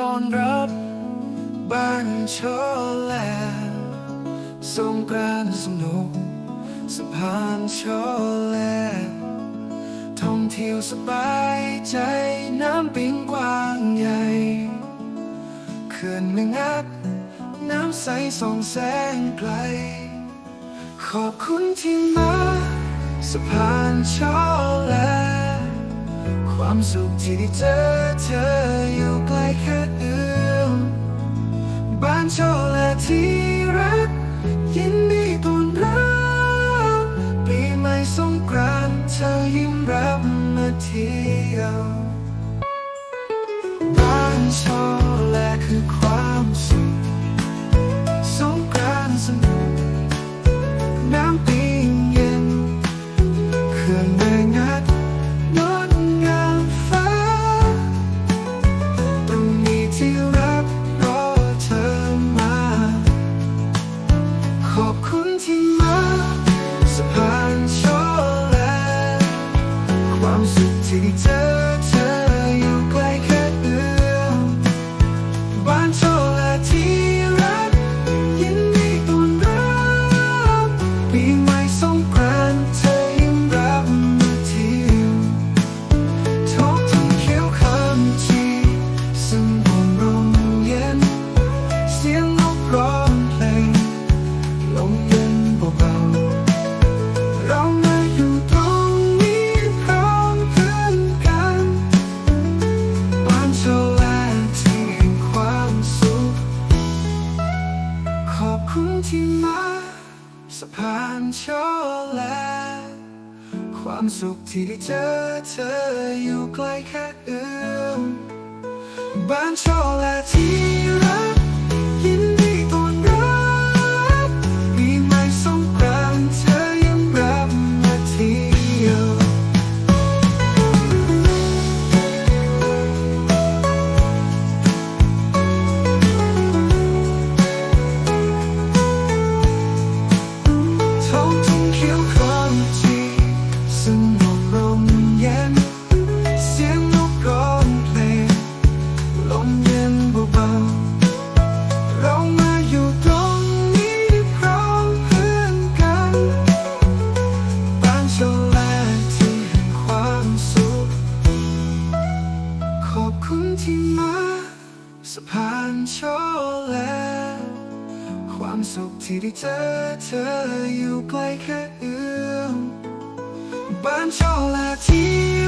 ต้อนรับบ้านโชแลสงกรานสนุกสะพานโชแลท่องเที่ยวสบายใจน้ำปิงกว้างใหญ่เขื่อนแม่งอัดน้ำใสส่องแสงไกล ขอบคุณที่มาสะพานโชแลความสุขที่ได้เจอเธออยู่ใกล้านโชและที่รัก ยินดีต้อนรับปีใหม่สงกรานต์เธอยิ้มรับมาเที่ยวบ้านโชและคือความสุขสงกรานต์สนุกน้ำปิงเย็นเครื่องแม่ คุณที่มาสะพานโชแล ความสุขที่ได้เจอเธออยู่ใกล้แค่เอื้อมบ้านโชและที่ คุณที่มาสะพานโชแลความสุขที่ได้เจอเธออยู่ใกล้แค่เอื้อมบ้านโชและที่